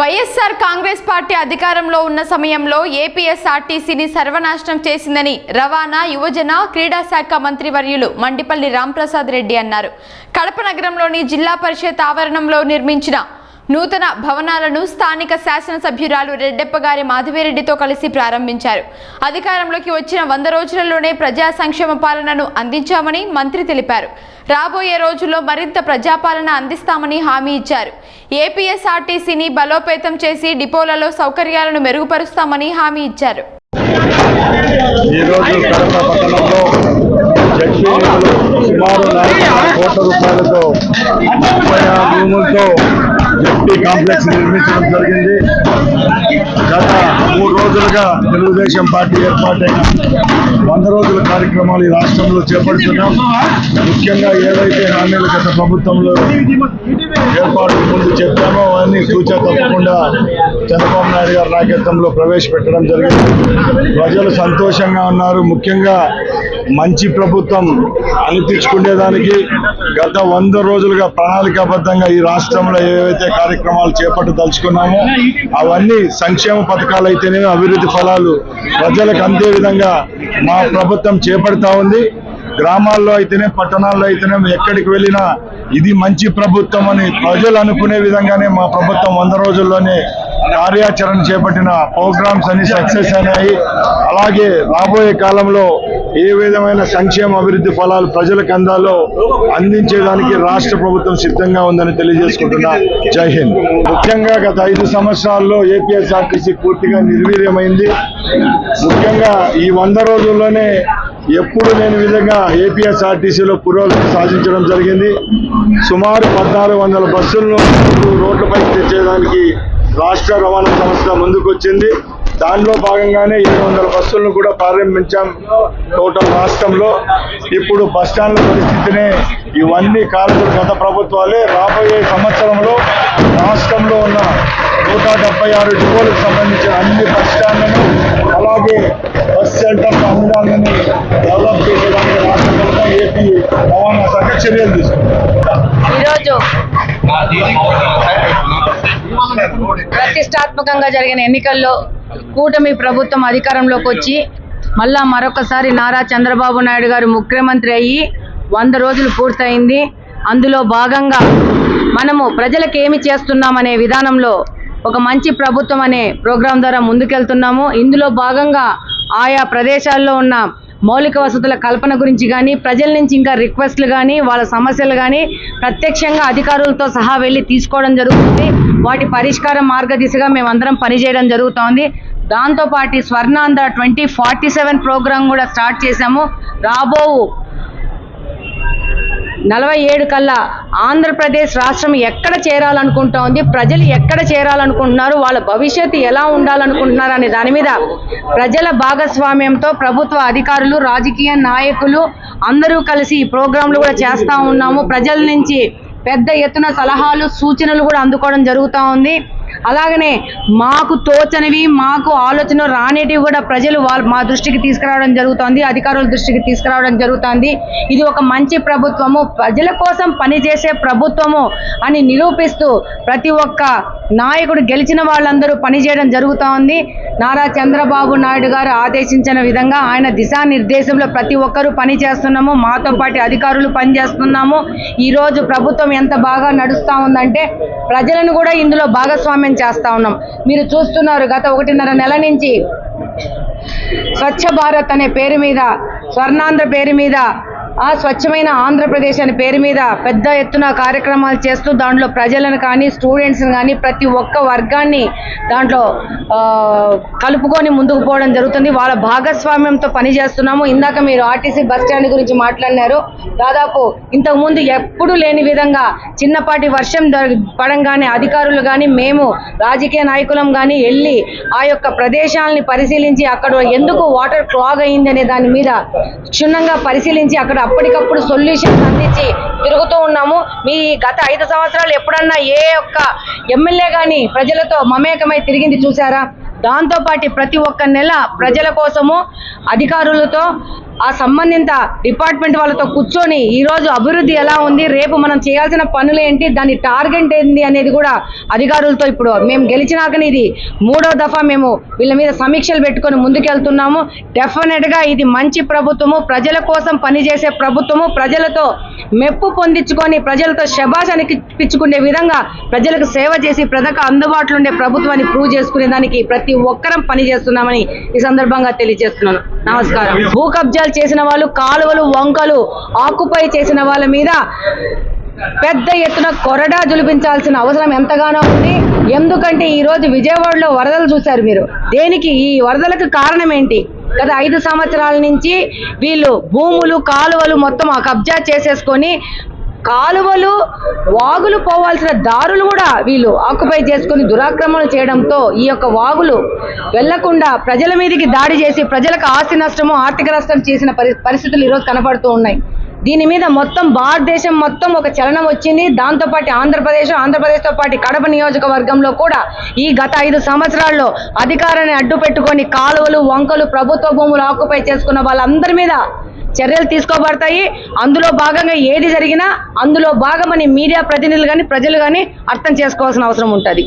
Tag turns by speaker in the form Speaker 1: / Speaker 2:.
Speaker 1: YSR Congress party అధికారంలో ఉన్న సమయంలో ఏపీఎస్ఆర్టీసీని సర్వనాశనం చేసిందని రవాణా యువజన క్రీడా శాఖ మంత్రి వర్యులు మండిపల్లి రాంప్రసాద్ రెడ్డి అన్నారు. కడప నగరంలోని జిల్లా పరిషత్ ఆవరణంలో నిర్మించిన నూతన భవనాలను స్థానిక శాసనసభ్యురాలు రెడ్డెప్పగారి మాధవిరెడ్డితో కలిసి ప్రారంభించారు. అధికారంలోకి వచ్చిన వంద రోజులలోనే ప్రజా సంక్షేమ పాలనను అందించామని మంత్రి తెలిపారు. రాబోయే రోజుల్లో మరింత ప్రజాపాలన అందిస్తామని హామీ ఇచ్చారు. ఏపీఎస్ఆర్టీసీని బలోపేతం చేసి డిపోలలో సౌకర్యాలను మెరుగుపరుస్తామని హామీ ఇచ్చారు.
Speaker 2: ఈరోజు కడప పట్టణంలో సుమారు నాలుగు కోట్ల రూపాయలతో భూములతో ఆరు కాంప్లెక్స్ నిర్మించడం జరిగింది. గత మూడు రోజులుగా తెలుగుదేశం పార్టీ ఏర్పాటైన వంద రోజుల కార్యక్రమాలు ఈ రాష్ట్రంలో చేపడుతున్నాం. ముఖ్యంగా ఏవైతే హామీలు గత ప్రభుత్వంలో ఏర్పాటు ముందు చెప్పాం సూచన తప్పకుండా చంద్రబాబు నాయుడు గారి నాయకత్వంలో ప్రవేశపెట్టడం జరిగింది. ప్రజలు సంతోషంగా ఉన్నారు. ముఖ్యంగా మంచి ప్రభుత్వం అనిపించుకునేదానికి గత వంద రోజులుగా ప్రణాళికాబద్ధంగా ఈ రాష్ట్రంలో ఏవైతే కార్యక్రమాలు చేపట్టదలుచుకున్నామో అవన్నీ సంక్షేమ పథకాలు అయితేనేమి అభివృద్ధి ఫలాలు ప్రజలకు అందే విధంగా మా ప్రభుత్వం చేపడతా ఉంది. గ్రామాల్లో అయితేనే పట్టణాల్లో అయితేనే ఎక్కడికి వెళ్ళినా ఇది మంచి ప్రభుత్వం అని ప్రజలు అనుకునే విధంగానే మా ప్రభుత్వం వంద రోజుల్లోనే కార్యాచరణ చేపట్టిన ప్రోగ్రామ్స్ అన్ని సక్సెస్ అయినాయి. అలాగే రాబోయే కాలంలో ఏ విధమైన సంక్షేమ అభివృద్ధి ఫలాలు ప్రజలకు అందాలో అందించేదానికి రాష్ట్ర ప్రభుత్వం సిద్ధంగా ఉందని తెలియజేసుకుంటున్నా. జై హింద్. ముఖ్యంగా గత ఐదు సంవత్సరాల్లో ఏపీఎస్ఆర్టీసీ పూర్తిగా నిర్వీర్యమైంది. ముఖ్యంగా ఈ వంద రోజుల్లోనే ఎప్పుడు లేని విధంగా ఏపీఎస్ఆర్టీసీలో పురోగతి సాధించడం జరిగింది. సుమారు పద్నాలుగు వందల బస్సులను రోడ్లపైకి తెచ్చేదానికి రాష్ట్ర రవాణా సంస్థ ముందుకొచ్చింది. దానిలో భాగంగానే ఏడు వందల బస్సులను కూడా ప్రారంభించాం టోటల్ రాష్ట్రంలో. ఇప్పుడు బస్ స్టాండ్ల పరిస్థితినే ఇవన్నీ కారణాలు గత ప్రభుత్వాలే. రాబోయే సంవత్సరంలో రాష్ట్రంలో ఉన్న నూట డెబ్బై ఆరు డిపోలకు సంబంధించిన అన్ని బస్ స్టాండ్లను అలాగే బస్ సెంటర్ అన్ని డెవలప్ చేసేదానికి రాష్ట్ర ప్రభుత్వం ఏపీ రవాణా శాఖ చర్యలు తీసుకుంది.
Speaker 3: ఈరోజు ప్రతిష్టాత్మకంగా జరిగిన ఎన్నికల్లో కూటమి ప్రభుత్వం అధికారంలోకి వచ్చి మళ్ళా మరొకసారి నారా చంద్రబాబు నాయుడు గారు ముఖ్యమంత్రి అయ్యి వంద రోజులు పూర్తయింది. అందులో భాగంగా మనము ప్రజలకు ఏమి చేస్తున్నామనే విధానంలో ఒక మంచి ప్రభుత్వం అనే ప్రోగ్రాం ద్వారా ముందుకెళ్తున్నాము. ఇందులో భాగంగా ఆయా ప్రదేశాల్లో ఉన్న మౌలిక వసతుల కల్పన గురించి కానీ ప్రజల నుంచి ఇంకా రిక్వెస్ట్లు కానీ వాళ్ళ సమస్యలు కానీ ప్రత్యక్షంగా అధికారులతో సహా వెళ్ళి తీసుకోవడం జరుగుతుంది. వాటి పరిష్కార మార్గ దిశగా మేమందరం పనిచేయడం జరుగుతోంది. దాంతోపాటు Swarnandhra twenty forty seven programme కూడా స్టార్ట్ చేశాము. రాబో నలభై ఏడు కల్లా ఆంధ్రప్రదేశ్ రాష్ట్రం ఎక్కడ చేరాలనుకుంటోంది ప్రజలు ఎక్కడ చేరాలనుకుంటున్నారు వాళ్ళ భవిష్యత్తు ఎలా ఉండాలనుకుంటున్నారు అనే దాని మీద ప్రజల భాగస్వామ్యంతో ప్రభుత్వ అధికారులు రాజకీయ నాయకులు అందరూ కలిసి ఈ ప్రోగ్రాంలు కూడా చేస్తూ ఉన్నాము. ప్రజల నుంచి పెద్ద ఎత్తున సలహాలు సూచనలు కూడా అందుకోవడం జరుగుతూ ఉంది. అలాగనే మాకు తోచనివి మాకు ఆలోచన రానేటివి కూడా ప్రజలు వాళ్ళ మా దృష్టికి తీసుకురావడం జరుగుతుంది అధికారుల దృష్టికి తీసుకురావడం జరుగుతుంది. ఇది ఒక మంచి ప్రభుత్వము. ప్రజల కోసం పనిచేసే ప్రభుత్వము అని నిరూపిస్తూ ప్రతి ఒక్క నాయకుడు గెలిచిన వాళ్ళందరూ పనిచేయడం జరుగుతూ ఉంది. నారా చంద్రబాబు నాయుడు గారు ఆదేశించిన విధంగా ఆయన దిశానిర్దేశంలో ప్రతి ఒక్కరూ పని చేస్తున్నాము. మాతో పాటు అధికారులు పనిచేస్తున్నాము ఈరోజు ప్రభుత్వం ఎంత బాగా నడుస్తూ ఉందంటే ప్రజలను కూడా ఇందులో భాగస్వామ్యం చేస్తూ ఉన్నాం. మీరు చూస్తున్నారు గత ఒకటిన్నర నెల నుంచి స్వచ్ఛ భారత్ అనే పేరు మీద స్వర్ణాంధ్ర పేరు మీద ఆ స్వచ్ఛమైన ఆంధ్రప్రదేశ్ అనే పేరు మీద పెద్ద ఎత్తున కార్యక్రమాలు చేస్తూ దాంట్లో ప్రజలను కానీ స్టూడెంట్స్ని కానీ ప్రతి ఒక్క వర్గాన్ని దాంట్లో కలుపుకొని ముందుకు పోవడం జరుగుతుంది. వాళ్ళ భాగస్వామ్యంతో పనిచేస్తున్నాము. ఇందాక మీరు ఆర్టీసీ బస్ స్టాండ్ గురించి మాట్లాడినారు. దాదాపు ఇంతకుముందు ఎప్పుడూ లేని విధంగా చిన్నపాటి వర్షం పడంగానే అధికారులు కానీ మేము రాజకీయ నాయకులం కానీ వెళ్ళి ఆ యొక్క ప్రదేశాలని పరిశీలించి అక్కడ ఎందుకు వాటర్ క్లాగ్ అయింది అనే దాని మీద క్షుణ్ణంగా పరిశీలించి అక్కడ అప్పటికప్పుడు సొల్యూషన్స్ అందించి తిరుగుతూ ఉన్నాము. మీ గత ఐదు సంవత్సరాలు ఎప్పుడన్నా ఏ ఒక్క ఎమ్మెల్యే కానీ ప్రజలతో మమేకమై తిరిగింది చూసారా దాంతోపాటు ప్రతి ఒక్క నెల ప్రజల కోసము అధికారులతో ఆ సంబంధిత డిపార్ట్మెంట్ వాళ్ళతో కూర్చొని ఈ రోజు అభివృద్ధి ఎలా ఉంది రేపు మనం చేయాల్సిన పనులు ఏంటి దాని టార్గెట్ ఏంటి అనేది కూడా అధికారులతో ఇప్పుడు మేము గెలిచినాకనే ఇది మూడో దఫా మేము వీళ్ళ మీద సమీక్షలు పెట్టుకొని ముందుకెళ్తున్నాము. డెఫినెట్గా ఇది మంచి ప్రభుత్వము ప్రజల కోసం పనిచేసే ప్రభుత్వము ప్రజలతో మెప్పు పొందించుకొని ప్రజలతో శబాష్ అనిపించుకునే విధంగా ప్రజలకు సేవ చేసి ప్రజలకు అందుబాటులో ఉండే ప్రభుత్వాన్ని ప్రూవ్ చేసుకునే దానికి ప్రతి ఒక్కరం పని చేస్తున్నామని ఈ సందర్భంగా తెలియజేస్తున్నాను. నమస్కారం. భూ కబ్జాలు చేసిన వాళ్ళు కాలువలు వంకలు ఆకుపై చేసిన వాళ్ళ మీద పెద్ద ఎత్తున కొరడా జులిపించాల్సిన అవసరం ఎంతగానో ఉంది. ఎందుకంటే ఈ రోజు విజయవాడలో వరదలు చూశారు మీరు. దేనికి? ఈ వరదలకు కారణం ఏంటి? గత ఐదు సంవత్సరాల నుంచి వీళ్ళు భూములు కాలువలు మొత్తం ఆ కబ్జా చేసేసుకొని కాలువలు వాగులు పోవాల్సిన దారులు కూడా వీళ్ళు ఆక్యుపై చేసుకొని దురాక్రమణ చేయడంతో ఈ యొక్క వాగులు వెళ్ళకుండా ప్రజల మీదకి దాడి చేసి ప్రజలకు ఆస్తి నష్టము ఆర్థిక నష్టం చేసిన పరి- పరిస్థితులు ఈరోజు కనపడుతూ ఉన్నాయి. దీని మీద మొత్తం భారతదేశం మొత్తం ఒక చలనం వచ్చింది. దాంతోపాటు ఆంధ్రప్రదేశ్ ఆంధ్రప్రదేశ్తో పాటు కడప నియోజకవర్గంలో కూడా ఈ గత ఐదు సంవత్సరాల్లో అధికారాన్ని అడ్డు పెట్టుకొని కాలువలు వంకలు ప్రభుత్వ భూములు ఆక్యుపై చేసుకున్న వాళ్ళందరి మీద చర్యలు తీసుకోబడతాయి. అందులో భాగంగా ఏది జరిగినా అందులో భాగమని మీడియా ప్రతినిధులు కానీ ప్రజలు కానీ అర్థం చేసుకోవాల్సిన అవసరం ఉంటుంది.